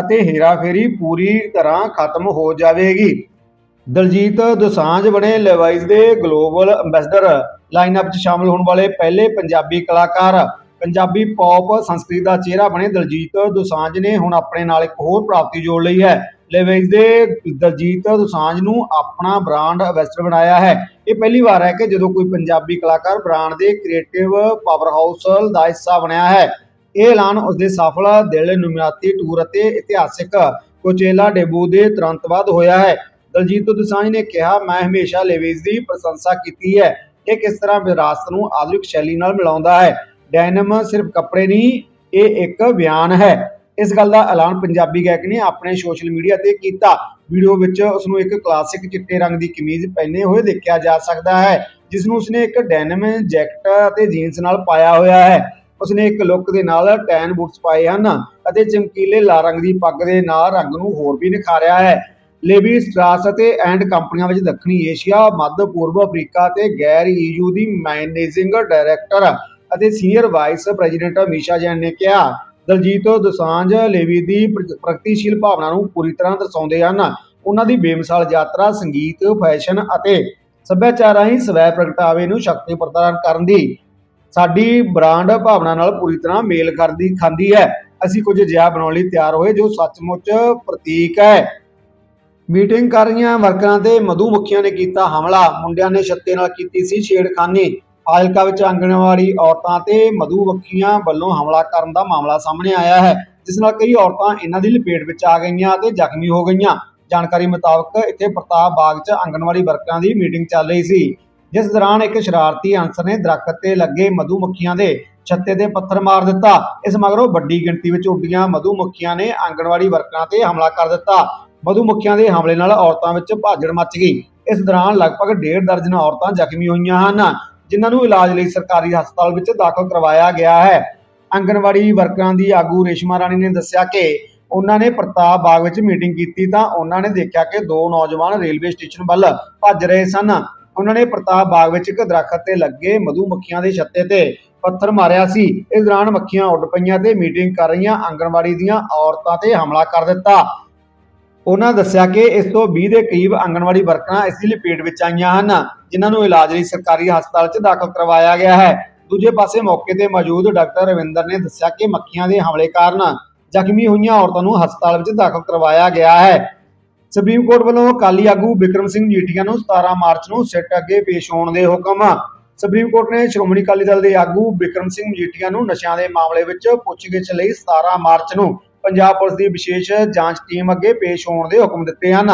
ਅਤੇ ਹੇਰਾਫੇਰੀ ਪੂਰੀ ਤਰ੍ਹਾਂ ਖਤਮ ਹੋ ਜਾਵੇਗੀ। ਦਲਜੀਤ ਦੋਸਾਂਝ ਬਣੇ ਲੈਵਾਈਜ਼ ਦੇ ਗਲੋਬਲ ਐਂਬੈਸਡਰ ਲਾਈਨਅਪ 'ਚ ਸ਼ਾਮਲ ਹੋਣ ਵਾਲੇ ਪਹਿਲੇ ਪੰਜਾਬੀ ਕਲਾਕਾਰ, ਪੰਜਾਬੀ ਪੌਪ ਸੰਸਕ੍ਰਿਤ ਦਾ ਚਿਹਰਾ ਬਣੇ ਦਲਜੀਤ ਦੋਸਾਂਝ ਨੇ ਹੁਣ ਆਪਣੇ ਨਾਲ ਇੱਕ ਹੋਰ ਪ੍ਰਾਪਤੀ ਜੋੜ ਲਈ ਹੈ। ਲੈਵਾਈਜ਼ ਦੇ ਦਲਜੀਤ ਦੋਸਾਂਝ ਨੂੰ ਆਪਣਾ ਬ੍ਰਾਂਡ ਐਂਬੈਸਡਰ ਬਣਾਇਆ ਹੈ। ਇਹ ਪਹਿਲੀ ਵਾਰ ਹੈ ਕਿ ਜਦੋਂ ਕੋਈ ਪੰਜਾਬੀ ਕਲਾਕਾਰ ਬ੍ਰਾਂਡ ਦੇ ਕ੍ਰੀਏਟਿਵ ਪਾਵਰਹਾਊਸ ਦਾ ਹਿੱਸਾ ਬਣਿਆ ਹੈ। ਇਹ ਐਲਾਨ ਉਸਦੇ ਸਫਲ ਦਿਲ ਨੁਮਾਇਤੀ ਟੂਰ ਅਤੇ ਇਤਿਹਾਸਿਕ ਕੋਚੇਲਾ ਡੇਬੂ ਦੇ ਤੁਰੰਤ ਬਾਅਦ ਹੋਇਆ ਹੈ। ਦਲਜੀਤ ਦੋਸਾਂਝ ਨੇ ਕਿਹਾ, ਮੈਂ ਹਮੇਸ਼ਾ ਲੇਵੀਜ਼ ਦੀ ਪ੍ਰਸ਼ੰਸਾ ਕੀਤੀ ਹੈ ਕਿ ਕਿਸ ਤਰ੍ਹਾਂ ਵਿਰਾਸਤ ਨੂੰ ਆਧੁਨਿਕ ਸ਼ੈਲੀ ਨਾਲ ਮਿਲਾਉਂਦਾ ਹੈ। ਡੈਨਮ ਸਿਰਫ ਕੱਪੜੇ ਨਹੀਂ, ਇਹ ਇੱਕ ਬਿਆਨ ਹੈ। ਇਸ ਗੱਲ ਦਾ ਐਲਾਨ ਪੰਜਾਬੀ ਗਾਇਕ ਨੇ ਆਪਣੇ ਸੋਸ਼ਲ ਮੀਡੀਆ ਤੇ ਕੀਤਾ। ਵੀਡੀਓ ਵਿੱਚ ਉਸ ਨੂੰ ਇੱਕ ਕਲਾਸਿਕ ਚਿੱਟੇ ਰੰਗ ਦੀ ਕਮੀਜ਼ ਪਹਿਨੇ ਹੋਏ ਦੇਖਿਆ ਜਾ ਸਕਦਾ ਹੈ ਜਿਸ ਨੂੰ ਉਸਨੇ ਇੱਕ ਡੈਨਮ ਜੈਕਟ ਅਤੇ ਜੀਨਸ ਨਾਲ ਪਾਇਆ ਹੋਇਆ ਹੈ। ਉਸਨੇ ਇੱਕ ਲੁੱਕ ਦੇ ਨਾਲ ਟੈਨ ਬੂਟਸ ਪਾਏ ਹਨ ਅਤੇ ਚਮਕੀਲੇ ਲਾਲ ਰੰਗ ਦੀ ਪੱਗ ਦੇ ਨਾਲ ਰੰਗ ਨੂੰ ਹੋਰ ਵੀ ਨਿਖਾਰਿਆ ਹੈ। ਲੇਵੀ ਸਟ੍ਰਾਸ ਅਤੇ ਐਂਡ ਕੰਪਨੀਆਂ ਵਿੱਚ ਦੱਖਣੀ ਏਸ਼ੀਆ, ਮੱਧ ਪੂਰਬ ਅਫਰੀਕਾ ਤੇ ਗੈਰ ਈਯੂ ਦੀ ਮੈਨੇਜਿੰਗ ਡਾਇਰੈਕਟਰ ਅਤੇ senior vice president Amisha Jain ਨੇ ਕਿਹਾ। ਦਲਜੀਤ ਦੋਸਾਂਝ ਲੇਵੀ ਦੀ ਪ੍ਰਗਤੀਸ਼ੀਲ ਭਾਵਨਾ ਨੂੰ ਪੂਰੀ ਤਰ੍ਹਾਂ ਦਰਸਾਉਂਦੇ ਹਨ। ਉਹਨਾਂ ਦੀ ਬੇਮਿਸਾਲ ਯਾਤਰਾ, ਸੰਗੀਤ ਫੈਸ਼ਨ ਅਤੇ ਸੱਭਿਆਚਾਰ ਰਾਹੀਂ ਸਵੈ ਪ੍ਰਗਟਾਵੇ ਨੂੰ ਸ਼ਕਤੀ ਪ੍ਰਦਾਨ ਕਰਨ ਦੀ ਸਾਡੀ ਬ੍ਰਾਂਡ ਭਾਵਨਾ ਨਾਲ ਪੂਰੀ ਤਰ੍ਹਾਂ ਮੇਲ ਕਰਦੀ, ਖਾਂਦੀ ਹੈ। ਅਸੀਂ ਕੁਝ ਅਜਿਹਾ ਬਣਾਉਣ ਲਈ ਤਿਆਰ ਹੋਏ, ਜੋ ਸੱਚਮੁੱਚ ਪ੍ਰਤੀਕ ਹੈ। ਮੀਟਿੰਗ ਕਰ ਰਹੀਆਂ ਵਰਕਰਾਂ ਤੇ ਮਧੂ ਮੱਖੀਆਂ ਨੇ ਕੀਤਾ ਹਮਲਾ। ਮੁੰਡਿਆਂ ਨੇ ਛੱਤੇ ਨਾਲ ਕੀਤੀ ਸੀ ਛੇੜਖਾਨੀ। ਫਾਜ਼ਿਲਕਾ ਵਿੱਚ ਆਂਗਣਵਾੜੀ ਔਰਤਾਂ ਤੇ ਮਧੂਮੱਖੀਆਂ ਵੱਲੋਂ ਹਮਲਾ ਕਰਨ ਦਾ ਮਾਮਲਾ ਸਾਹਮਣੇ ਆਇਆ ਹੈ, ਜਿਸ ਨਾਲ ਕਈ ਔਰਤਾਂ ਇਹਨਾਂ ਦੀ ਲਪੇਟ ਵਿੱਚ ਆ ਗਈਆਂ ਅਤੇ ਜ਼ਖਮੀ ਹੋ ਗਈਆਂ। ਜਾਣਕਾਰੀ ਮੁਤਾਬਕ ਇੱਥੇ ਪ੍ਰਤਾਪ ਬਾਗ 'ਚ ਆਂਗਣਵਾੜੀ ਵਰਕਰਾਂ ਦੀ ਮੀਟਿੰਗ ਚੱਲ ਰਹੀ ਸੀ, ਜਿਸ ਦੌਰਾਨ ਇੱਕ ਸ਼ਰਾਰਤੀ ਅਨਸਰ ਨੇ ਦਰਖਤ ਤੇ ਲੱਗੇ ਮਧੂਮੱਖੀਆਂ ਦੇ ਛੱਤੇ ਤੇ ਪੱਥਰ ਮਾਰ ਦਿੱਤਾ। ਇਸ ਮਗਰੋਂ ਵੱਡੀ ਗਿਣਤੀ ਵਿੱਚ ਉੱਡੀਆਂ ਮਧੂਮੱਖੀਆਂ ਨੇ ਆਂਗਣਵਾੜੀ ਵਰਕਰਾਂ ਤੇ ਹਮਲਾ ਕਰ ਦਿੱਤਾ। ਮਧੂਮੱਖੀਆਂ ਦੇ ਹਮਲੇ ਨਾਲ ਔਰਤਾਂ ਵਿੱਚ ਭਾਜੜ ਮੱਚ ਗਈ। ਇਸ ਦੌਰਾਨ ਲਗਭਗ ਡੇਢ ਦਰਜਨ ਔਰਤਾਂ ਜ਼ਖਮੀ ਹੋਈਆਂ ਹਨ। ਜਿਨ੍ਹਾਂ ਨੂੰ ਇਲਾਜ ਲਈ ਸਰਕਾਰੀ ਹਸਪਤਾਲ ਵਿੱਚ ਦਾਖਲ ਕਰਵਾਇਆ ਗਿਆ ਹੈ। ਆਂਗਣਵਾੜੀ ਵਰਕਰਾਂ ਦੀ ਆਗੂ ਰੇਸ਼ਮਾ ਰਾਣੀ ਨੇ ਦੱਸਿਆ ਕਿ ਉਹਨਾਂ ਨੇ ਪ੍ਰਤਾਪ ਬਾਗ ਵਿੱਚ ਮੀਟਿੰਗ ਕੀਤੀ ਤਾਂ ਉਹਨਾਂ ਨੇ ਦੇਖਿਆ ਕਿ ਦੋ ਨੌਜਵਾਨ ਰੇਲਵੇ ਸਟੇਸ਼ਨ ਵੱਲ ਭੱਜ ਰਹੇ ਸਨ। ਉਹਨਾਂ ਨੇ ਪ੍ਰਤਾਪ ਬਾਗ ਵਿੱਚ ਇੱਕ ਦਰਖਤ ਤੇ ਲੱਗੇ ਮਧੂ ਮੱਖੀਆਂ ਦੇ ਛੱਤੇ ਤੇ ਪੱਥਰ ਮਾਰਿਆ ਸੀ। ਇਸ ਦੌਰਾਨ ਮੱਖੀਆਂ ਉੱਡ ਪਈਆਂ ਤੇ ਮੀਟਿੰਗ ਕਰ ਰਹੀਆਂ ਆਂਗਣਵਾੜੀ ਦੀਆਂ ਔਰਤਾਂ ਤੇ ਹਮਲਾ ਕਰ ਦਿੱਤਾ। ਉਹਨਾਂ ਦੱਸਿਆ ਕਿ ਇਸ ਤੋਂ 20 ਦੇ ਕਰੀਬ ਆਂਗਣਵਾੜੀ ਵਰਕਰਾਂ ਇਸ ਦੀ ਲਪੇਟ ਵਿੱਚ ਆਈਆਂ ਹਨ, ਜਿਨ੍ਹਾਂ ਨੂੰ ਇਲਾਜ ਲਈ ਸਰਕਾਰੀ ਹਸਪਤਾਲ 'ਚ ਦਾਖਲ ਕਰਵਾਇਆ ਗਿਆ ਹੈ। ਦੂਜੇ ਪਾਸੇ ਮੌਕੇ ਤੇ ਮੌਜੂਦ ਡਾਕਟਰ ਰਵਿੰਦਰ ਨੇ ਦੱਸਿਆ ਕਿ ਮੱਖੀਆਂ ਦੇ ਹਮਲੇ ਕਾਰਨ ਜ਼ਖਮੀ ਹੋਈਆਂ ਔਰਤਾਂ ਨੂੰ ਹਸਪਤਾਲ ਵਿੱਚ ਦਾਖਲ ਕਰਵਾਇਆ ਗਿਆ ਹੈ। ਸੁਪਰੀਮ ਕੋਰਟ ਵੱਲੋਂ ਅਕਾਲੀ ਆਗੂ ਬਿਕਰਮ ਸਿੰਘ ਜੀਠੀਆ ਨੂੰ 17 ਮਾਰਚ ਨੂੰ ਸਿੱਟ ਅੱਗੇ ਪੇਸ਼ ਹੋਣ ਦੇ ਹੁਕਮ। ਸੁਪਰੀਮ ਕੋਰਟ ਨੇ ਸ਼੍ਰੋਮਣੀ ਅਕਾਲੀ ਦਲ ਦੇ ਆਗੂ ਬਿਕਰਮ ਸਿੰਘ ਮਜੀਠੀਆ ਨੂੰ ਨਸ਼ਿਆਂ ਦੇ ਮਾਮਲੇ ਵਿੱਚ ਪੁੱਛਗਿੱਛ ਲਈ 17 ਮਾਰਚ ਨੂੰ ਪੰਜਾਬ ਪੁਲਿਸ ਦੀ ਵਿਸ਼ੇਸ਼ ਜਾਂਚ ਟੀਮ ਅੱਗੇ ਪੇਸ਼ ਹੋਣ ਦੇ ਹੁਕਮ ਦਿੱਤੇ ਹਨ।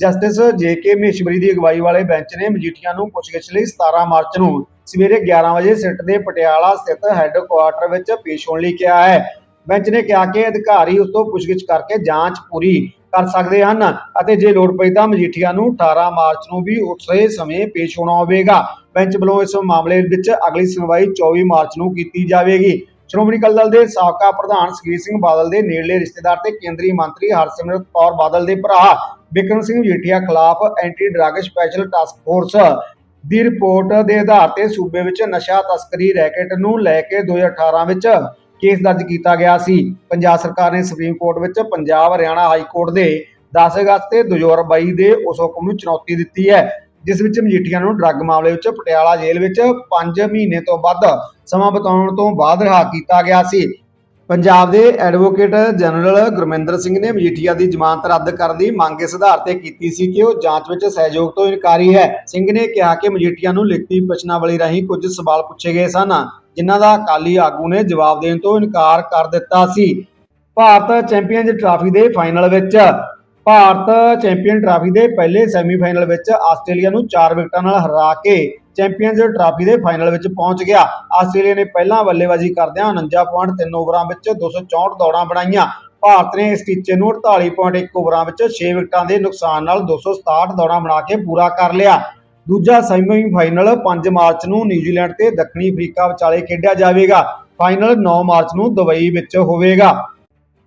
ਜਸਟਿਸ ਜੇਕੇ ਮਹੇਸ਼ਵਰੀ ਦੀ ਅਗਵਾਈ ਵਾਲੇ ਬੈਂਚ ਨੇ ਮਜੀਠੀਆ ਨੂੰ ਪੁੱਛਗਿੱਛ ਲਈ 17 ਮਾਰਚ ਨੂੰ ਸਵੇਰੇ 11 ਵਜੇ ਸਿੱਟ ਦੇ ਪਟਿਆਲਾ ਸਥਿਤ ਹੈੱਡਕੁਆਰਟਰ ਵਿੱਚ ਪੇਸ਼ ਹੋਣ ਲਈ ਕਿਹਾ ਹੈ। ਬੈਂਚ ਨੇ ਕਿਹਾ ਕਿ ਅਧਿਕਾਰੀ ਉਸ ਤੋਂ ਪੁੱਛਗਿੱਛ ਕਰਕੇ ਜਾਂਚ ਪੂਰੀ ਕਰ ਸਕਦੇ ਹਨ ਅਤੇ ਜੇ ਲੋੜ ਪਈ ਤਾਂ ਮਜੀਠੀਆ ਨੂੰ 18 ਮਾਰਚ ਨੂੰ ਵੀ ਉਸੇ ਸਮੇਂ ਪੇਸ਼ ਹੋਣਾ ਹੋਵੇਗਾ। ਬੈਂਚ ਵੱਲੋਂ ਇਸ ਮਾਮਲੇ ਵਿੱਚ ਅਗਲੀ ਸੁਣਵਾਈ 24 ਮਾਰਚ ਨੂੰ ਕੀਤੀ ਜਾਵੇਗੀ। ਸ਼੍ਰੋਮਣੀ ਅਕਾਲੀ ਦਲ ਦੇ ਸਾਬਕਾ ਪ੍ਰਧਾਨ ਸੁਖਬੀਰ ਸਿੰਘ ਬਾਦਲ ਦੇ ਨੇੜਲੇ ਰਿਸ਼ਤੇਦਾਰ ਤੇ ਕੇਂਦਰੀ ਮੰਤਰੀ ਹਰਸਿਮਰਤ ਕੌਰ ਬਾਦਲ ਦੇ ਭਰਾ ਬਿਕਰਮ ਸਿੰਘ ਮਜੀਠੀਆ ਖਿਲਾਫ anti drug special task force ਦੀ ਰਿਪੋਰਟ ਦੇ ਆਧਾਰ ਤੇ ਸੂਬੇ ਵਿੱਚ ਨਸ਼ਾ ਤਸਕਰੀ ਰੈਕੇਟ ਨੂੰ ਲੈ ਕੇ 2018 ਵਿੱਚ ਕੇਸ ਦਰਜ ਕੀਤਾ ਗਿਆ ਸੀ। ਪੰਜਾਬ ਸਰਕਾਰ ਨੇ ਸੁਪਰੀਮ ਕੋਰਟ ਵਿੱਚ ਪੰਜਾਬ ਹਰਿਆਣਾ ਹਾਈ ਕੋਰਟ ਦੇ 10 ਅਗਸਤ ਤੇ 2022 ਦੇ ਉਸ ਹੁਕਮ ਨੂੰ ਚੁਣੌਤੀ ਦਿੱਤੀ ਹੈ। ਜਿਸ ਵਿੱਚ ਮਜੀਠੀਆ ਨੂੰ ਡਰੱਗ ਮਾਮਲੇ ਵਿੱਚ ਪਟਿਆਲਾ ਜੇਲ੍ਹ ਵਿੱਚ 5 ਮਹੀਨੇ ਤੋਂ ਵੱਧ ਸਮਾਂ ਬਿਤਾਉਣ ਤੋਂ ਬਾਅਦ ਰਿਹਾ ਕੀਤਾ ਗਿਆ ਸੀ। ਪੰਜਾਬ ਦੇ ਐਡਵੋਕੇਟ ਜਨਰਲ ਗੁਰਮਿੰਦਰ ਸਿੰਘ ਨੇ ਮਜੀਠੀਆ ਦੀ ਜ਼ਮਾਨਤ ਰੱਦ ਕਰਨ ਦੀ ਮੰਗ ਇਸ ਆਧਾਰ ਤੇ ਕੀਤੀ ਸੀ ਕਿ ਉਹ ਜਾਂਚ ਵਿੱਚ ਸਹਿਯੋਗ ਤੋਂ ਇਨਕਾਰੀ ਹੈ। ਸਿੰਘ ਨੇ ਕਿਹਾ ਕਿ ਮਜੀਠੀਆ ਨੂੰ ਲਿਖਤੀ ਪ੍ਰਸ਼ਨਾਵਲੀ ਰਾਹੀਂ ਕੁਝ ਸਵਾਲ ਪੁੱਛੇ ਗਏ ਸਨ, ਜਿਨ੍ਹਾਂ ਦਾ ਅਕਾਲੀ ਆਗੂ ਨੇ ਜਵਾਬ ਦੇਣ ਤੋਂ ਇਨਕਾਰ ਕਰ ਦਿੱਤਾ ਸੀ। ਭਾਰਤ ਚੈਂਪੀਅਨਜ਼ ਟਰਾਫੀ ਦੇ ਫਾਈਨਲ ਵਿੱਚ ਭਾਰਤ ਚੈਂਪੀਅਨ ਟਰਾਫੀ ਦੇ ਪਹਿਲੇ ਸੈਮੀਫਾਈਨਲ ਵਿੱਚ ਆਸਟ੍ਰੇਲੀਆ ਨੂੰ 4 ਵਿਕਟਾਂ ਨਾਲ ਹਰਾ ਕੇ ਚੈਂਪੀਅਨਜ਼ ਟਰਾਫੀ ਦੇ ਫਾਈਨਲ ਵਿੱਚ ਪਹੁੰਚ ਗਿਆ। ਆਸਟ੍ਰੇਲੀਆ ਨੇ ਪਹਿਲਾਂ ਬੱਲੇਬਾਜ਼ੀ ਕਰਦਿਆਂ 49.3 ਓਵਰਾਂ ਵਿੱਚ 264 ਦੌੜਾਂ ਬਣਾਈਆਂ। ਭਾਰਤ ਨੇ ਇਸ ਟੀਚੇ ਨੂੰ 48.1 ਓਵਰਾਂ ਵਿੱਚ 6 ਵਿਕਟਾਂ ਦੇ ਨੁਕਸਾਨ ਨਾਲ 267 ਦੌੜਾਂ ਬਣਾ ਕੇ ਪੂਰਾ ਕਰ ਲਿਆ। ਦੂਜਾ ਸੈਮੀਫਾਈਨਲ 5 ਮਾਰਚ ਨੂੰ ਨਿਊਜ਼ੀਲੈਂਡ ਤੇ ਦੱਖਣੀ ਅਫਰੀਕਾ ਵਿਚਾਲੇ ਖੇਡਿਆ ਜਾਵੇਗਾ। ਫਾਈਨਲ 9 ਮਾਰਚ ਨੂੰ ਦੁਬਈ ਵਿੱਚ ਹੋਵੇਗਾ।